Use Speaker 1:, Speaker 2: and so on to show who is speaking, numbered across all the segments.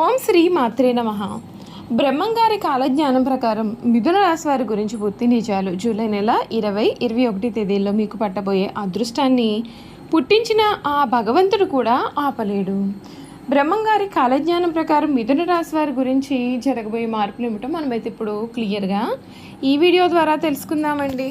Speaker 1: ఓం శ్రీ మాత్రే నమ. బ్రహ్మంగారి కాలజ్ఞానం ప్రకారం మిథున రాశి వారి గురించి పూర్తి నిజాలు జూలై నెల ఇరవై ఇరవై ఒకటి తేదీల్లో మీకు పట్టబోయే అదృష్టాన్ని పుట్టించిన ఆ భగవంతుడు కూడా ఆపలేడు. బ్రహ్మంగారి కాలజ్ఞానం ప్రకారం మిథున రాశి వారి గురించి జరగబోయే మార్పులు ఏమిటో మనమైతే ఇప్పుడు క్లియర్గా ఈ వీడియో ద్వారా తెలుసుకుందామండి.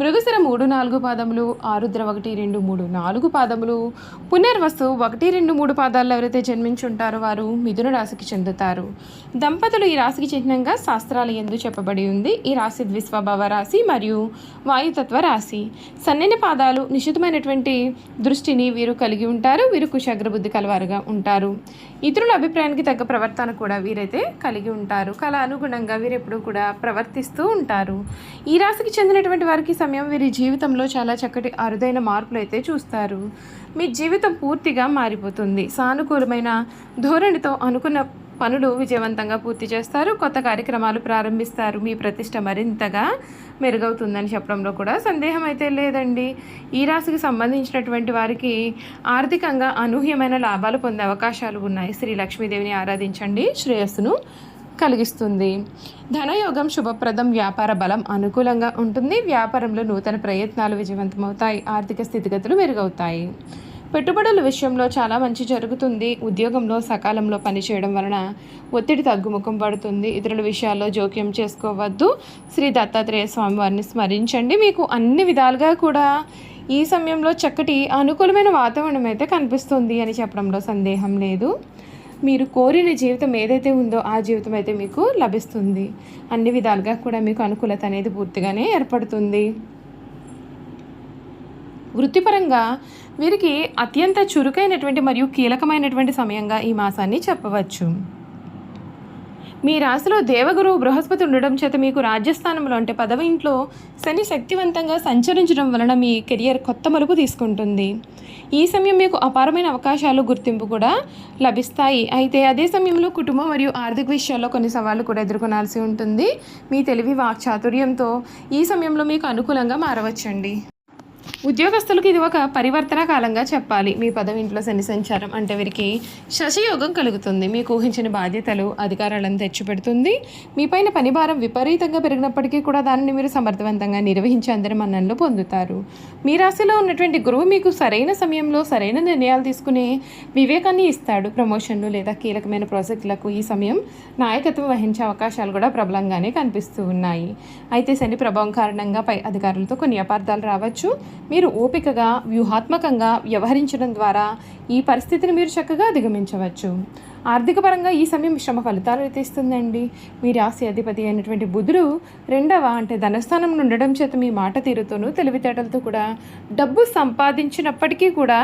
Speaker 1: మృగశిర మూడు నాలుగు పాదములు ఆరుద్ర ఒకటి రెండు మూడు నాలుగు పాదములు. పునర్వసు ఒకటి రెండు మూడు పాదాల్లో ఎవరైతే జన్మించుంటారో వారు మిథున రాశికి చెందుతారు. దంపతులు ఈ రాశికి చిహ్నంగా శాస్త్రాలు ఎందు చెప్పబడి ఉంది. ఈ రాశి ద్విస్వభావ రాశి మరియు వాయుతత్వ రాశి. సన్నని పాదాలు నిశితమైనటువంటి దృష్టిని వీరు కలిగి ఉంటారు. వీరు కుశాగ్రబుద్ధి కలవారుగా ఉంటారు. ఇతరుల అభిప్రాయానికి తగ్గ ప్రవర్తన కూడా వీరైతే కలిగి ఉంటారు. కళ అనుగుణంగా వీరెప్పుడు కూడా ప్రవర్తిస్తూ ఉంటారు. ఈ రాశికి చెందినటువంటి వారికి సమయం వీరి జీవితంలో చాలా చక్కటి అరుదైన మార్పులు అయితే చూస్తారు. మీ జీవితం పూర్తిగా మారిపోతుంది. సానుకూలమైన ధోరణితో అనుకున్న పనులు విజయవంతంగా పూర్తి చేస్తారు. కొత్త కార్యక్రమాలు ప్రారంభిస్తారు. మీ ప్రతిష్ట మరింతగా మెరుగవుతుందని చెప్పడంలో కూడా సందేహం అయితే లేదండి. ఈ రాశికి సంబంధించినటువంటి వారికి ఆర్థికంగా అనూహ్యమైన లాభాలు పొందే అవకాశాలు ఉన్నాయి. శ్రీ లక్ష్మీదేవిని ఆరాధించండి. శ్రేయస్సును కలిగిస్తుంది. ధనయోగం శుభప్రదం వ్యాపార బలం అనుకూలంగా ఉంటుంది. వ్యాపారంలో నూతన ప్రయత్నాలు విజయవంతమవుతాయి. ఆర్థిక స్థితిగతులు మెరుగవుతాయి. పెట్టుబడుల విషయంలో చాలా మంచి జరుగుతుంది. ఉద్యోగంలో సకాలంలో పనిచేయడం వలన ఒత్తిడి తగ్గుముఖం పడుతుంది. ఇతరుల విషయాల్లో జోక్యం చేసుకోవద్దు. శ్రీ దత్తాత్రేయ స్వామి వారిని స్మరించండి. మీకు అన్ని విధాలుగా కూడా ఈ సమయంలో చక్కటి అనుకూలమైన వాతావరణం అయితే కనిపిస్తుంది అని చెప్పడంలో సందేహం లేదు. మీరు కోరిన జీవితం ఏదైతే ఉందో ఆ జీవితం అయితే మీకు లభిస్తుంది. అన్ని విధాలుగా కూడా మీకు అనుకూలత అనేది పూర్తిగానే ఏర్పడుతుంది. వృత్తిపరంగా వీరికి అత్యంత చురుకైనటువంటి మరియు కీలకమైనటువంటి సమయంగా ఈ మాసాన్ని చెప్పవచ్చు. మీ రాశిలో దేవగురు బృహస్పతి ఉండడం చేత మీకు రాజ్యస్థానంలో అంటే పదవి ఇంట్లో శని శక్తివంతంగా సంచరించడం వలన మీ కెరియర్ కొత్త మలుపు తీసుకుంటుంది. ఈ సమయం మీకు అపారమైన అవకాశాలు గుర్తింపు కూడా లభిస్తాయి. అయితే అదే సమయంలో కుటుంబం మరియు ఆర్థిక విషయాల్లో కొన్ని సవాళ్ళు కూడా ఎదుర్కొనాల్సి ఉంటుంది. మీ తెలివి వాక్చాతుర్యంతో ఈ సమయంలో మీకు అనుకూలంగా మారవచ్చండి. ఉద్యోగస్తులకు ఇది ఒక పరివర్తన కాలంగా చెప్పాలి. మీ పదవి ఇంట్లో శని సంచారం అంటే వీరికి శశయోగం కలుగుతుంది. మీకు ఊహించిన బాధ్యతలు అధికారాలను తెచ్చిపెడుతుంది. మీపైన పని భారం విపరీతంగా పెరిగినప్పటికీ కూడా దానిని మీరు సమర్థవంతంగా నిర్వహించి అందరి మన్ననలు పొందుతారు. మీ రాశిలో ఉన్నటువంటి గురువు మీకు సరైన సమయంలో సరైన నిర్ణయాలు తీసుకునే వివేకాన్ని ఇస్తాడు. ప్రమోషన్లు లేదా కీలకమైన ప్రాజెక్టులకు ఈ సమయం నాయకత్వం వహించే అవకాశాలు కూడా ప్రబలంగానే కనిపిస్తూ ఉన్నాయి. అయితే శని ప్రభావం కారణంగా పై అధికారులతో కొన్ని అపార్థాలు రావచ్చు. మీ మీరు ఓపికగా వ్యూహాత్మకంగా వ్యవహరించడం ద్వారా ఈ పరిస్థితిని మీరు చక్కగా అధిగమించవచ్చు. ఆర్థికపరంగా ఈ సమయం శ్రమ ఫలితాలు అయితే ఇస్తుందండి. మీ రాశి అధిపతి అయినటువంటి బుధుడు రెండవ అంటే ధనస్థానం ఉండడం చేత మీ మాట తీరుతోనూ తెలివితేటలతో కూడా డబ్బు సంపాదించినప్పటికీ కూడా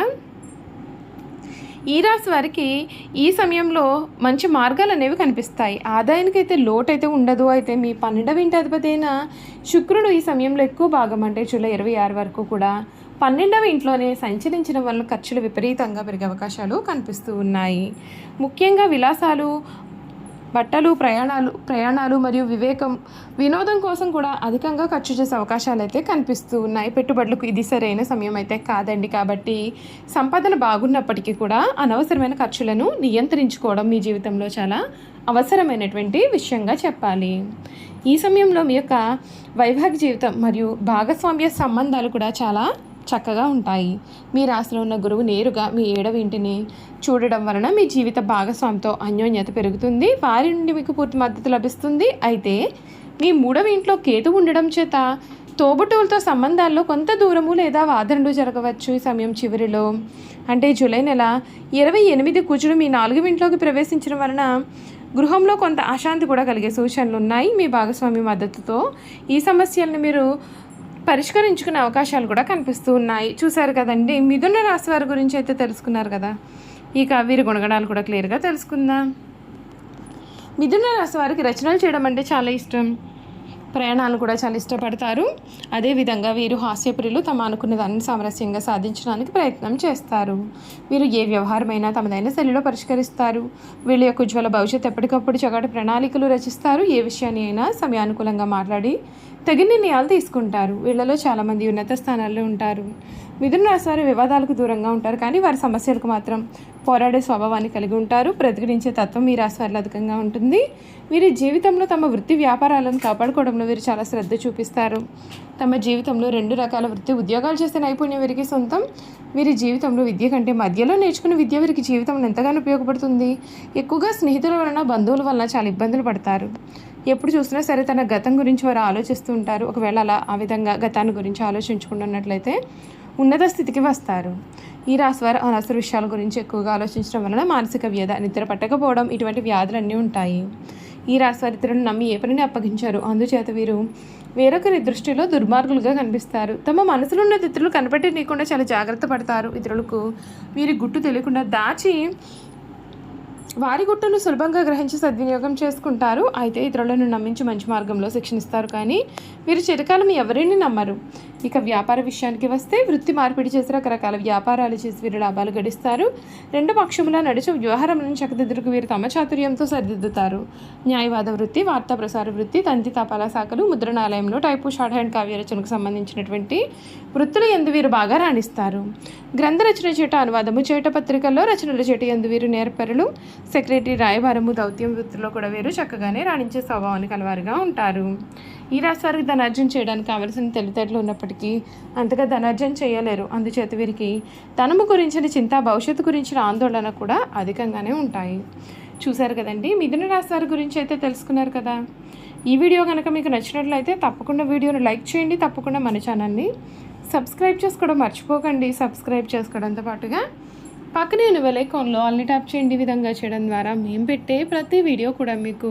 Speaker 1: ఈ రాశి వారికి ఈ సమయంలో మంచి మార్గాలు అనేవి కనిపిస్తాయి. ఆదాయానికి అయితే లోటు అయితే ఉండదు. అయితే మీ పన్నెండవ ఇంటి అధిపతి అయిన శుక్రుడు ఈ సమయంలో ఎక్కువ భాగం అంటే జూలై ఇరవై ఆరు వరకు కూడా పన్నెండవ ఇంట్లోనే సంచరించడం వల్ల ఖర్చులు విపరీతంగా పెరిగే అవకాశాలు కనిపిస్తూ ఉన్నాయి. ముఖ్యంగా విలాసాలు బట్టలు ప్రయాణాలు ప్రయాణాలు మరియు వివేకం వినోదం కోసం కూడా అధికంగా ఖర్చు చేసే అవకాశాలు అయితే కనిపిస్తూ ఉన్నాయి. పెట్టుబడులకు ఇది సరైన సమయం అయితే కాదండి. కాబట్టి సంపాదన బాగున్నప్పటికీ కూడా అనవసరమైన ఖర్చులను నియంత్రించుకోవడం మీ జీవితంలో చాలా అవసరమైనటువంటి విషయంగా చెప్పాలి. ఈ సమయంలో మీ యొక్క వైవాహిక జీవితం మరియు భాగస్వామ్య సంబంధాలు కూడా చాలా చక్కగా ఉంటాయి. మీ రాశిలో ఉన్న గురువు నేరుగా మీ ఏడవ ఇంటిని చూడడం వలన మీ జీవిత భాగస్వామితో అన్యోన్యత పెరుగుతుంది. వారి నుండి మీకు పూర్తి మద్దతు లభిస్తుంది. అయితే మీ మూడవ ఇంట్లో కేతు ఉండడం చేత తోబుట్టువులతో సంబంధాల్లో కొంత దూరము లేదా వాదనలు జరగవచ్చు ఈ సమయం చివరిలో. అంటే జూలై నెల ఇరవై ఎనిమిది కుజుడు మీ నాలుగు ఇంట్లోకి ప్రవేశించడం వలన గృహంలో కొంత అశాంతి కూడా కలిగే సూచనలు ఉన్నాయి. మీ భాగస్వామి మద్దతుతో ఈ సమస్యలను మీరు పరిష్కరించుకునే అవకాశాలు కూడా కనిపిస్తూ ఉన్నాయి. చూశారు కదండి మిథున రాశి వారి గురించి అయితే తెలుసుకున్నారు కదా. ఇక వీరి గుణగణాలు కూడా క్లియర్గా తెలుసుకుందాం. మిథున రాశి వారికి రచనలు చేయడం అంటే చాలా ఇష్టం. ప్రయాణాలు కూడా చాలా ఇష్టపడతారు. అదేవిధంగా వీరు హాస్యప్రియులు తమ అనుకున్న దాన్ని సామరస్యంగా సాధించడానికి ప్రయత్నం చేస్తారు. వీరు ఏ వ్యవహారమైనా తమదైన శైలిలో పరిష్కరిస్తారు. వీళ్ళ యొక్క ఉజ్వల భవిష్యత్తు ఎప్పటికప్పుడు చక్కటి ప్రణాళికలు రచిస్తారు. ఏ విషయాన్ని అయినా సమయానుకూలంగా మాట్లాడి తగిన నిర్ణయాలు తీసుకుంటారు. వీళ్ళలో చాలామంది ఉన్నత స్థానాల్లో ఉంటారు. మిథున రాశి వారు వివాదాలకు దూరంగా ఉంటారు. కానీ వారి సమస్యలకు మాత్రం పోరాడే స్వభావాన్ని కలిగి ఉంటారు. ప్రతిఘటించే తత్వం మీ రాశి వారిలో అధికంగా ఉంటుంది. వీరి జీవితంలో తమ వృత్తి వ్యాపారాలను కాపాడుకోవడంలో వీరు చాలా శ్రద్ధ చూపిస్తారు. తమ జీవితంలో రెండు రకాల వృత్తి ఉద్యోగాలు చేసే నైపుణ్యం వీరికి సొంతం. వీరి జీవితంలో విద్య కంటే మధ్యలో నేర్చుకున్న విద్య వీరికి జీవితంలో ఎంతగానో ఉపయోగపడుతుంది. ఎక్కువగా స్నేహితుల వలన బంధువుల వలన చాలా ఇబ్బందులు పడతారు. ఎప్పుడు చూసినా సరే తన గతం గురించి వారు ఆలోచిస్తూ ఉంటారు. ఒకవేళ అలా ఆ విధంగా గతాన్ని గురించి ఆలోచించుకుంటున్నట్లయితే ఉన్నత స్థితికి వస్తారు. ఈ రాశి అనవసర విషయాల గురించి ఎక్కువగా ఆలోచించడం వలన మానసిక వ్యధ నిద్ర పట్టకపోవడం ఇటువంటి వ్యాధులన్నీ ఉంటాయి. ఈ రాశి ఇతరులను నమ్మి ఏ పనిని అప్పగించారు? అందుచేత వీరు వేరొకరి దృష్టిలో దుర్మార్గులుగా కనిపిస్తారు. తమ మనసులో ఉన్న ఇతరులు కనిపెట్టి నీకుండా చాలా జాగ్రత్త పడతారు. ఇతరులకు వీరి గుట్టు తెలియకుండా దాచి వారి గుట్టును సులభంగా గ్రహించి సద్వినియోగం చేసుకుంటారు. అయితే ఇతరులను నమ్మించి మంచి మార్గంలో శిక్షణిస్తారు కానీ వీరు చిరకాలం ఎవరిని నమ్మరు. ఇక వ్యాపార విషయానికి వస్తే వృత్తి మార్పిడి చేసి రకరకాల వ్యాపారాలు చేసి వీరు లాభాలు గడిస్తారు. రెండు పక్షముల నడిచి వ్యవహారం చక్కదిద్దుకు వీరు తమ చాతుర్యంతో సరిదిద్దుతారు. న్యాయవాద వృత్తి వార్తా ప్రసార వృత్తి తంతి తపాలా శాఖలు ముద్రణాలయంలో టైపు షార్ట్ హ్యాండ్ కావ్య రచనకు సంబంధించినటువంటి వృత్తులు ఎందు వీరు బాగా రాణిస్తారు. గ్రంథ రచన చేట అనువాదము చేట పత్రికల్లో రచనలు చేట ఎందు వీరు నేర్పరులు. సెక్రటరీ రాయబారము దౌత్యం వృత్తిలో కూడా వీరు చక్కగానే రాణించే స్వభావాన్ని కలవారుగా ఉంటారు. ఈ రాశి వారికి ధనార్జన చేయడానికి కావలసిన తెలివితేటలు ఉన్నప్పటికీ అంతగా ధనార్జన చేయలేరు. అందుచేత వీరికి తనము గురించిన చింత భవిష్యత్తు గురించిన ఆందోళన కూడా అధికంగానే ఉంటాయి. చూశారు కదండి? మిథున రాశి వారి గురించి అయితే తెలుసుకున్నారు కదా? ఈ వీడియో కనుక మీకు నచ్చినట్లయితే తప్పకుండా వీడియోను లైక్ చేయండి. తప్పకుండా మన ఛానల్ని సబ్స్క్రైబ్ చేసుకోవడం మర్చిపోకండి. సబ్స్క్రైబ్ చేసుకోవడంతో పాటుగా పక్కనే ఉన్న వెలైకాన్లో అల్ని ట్యాప్ చేయండి. విధంగా చేయడం ద్వారా మేము పెట్టే ప్రతి వీడియో కూడా మీకు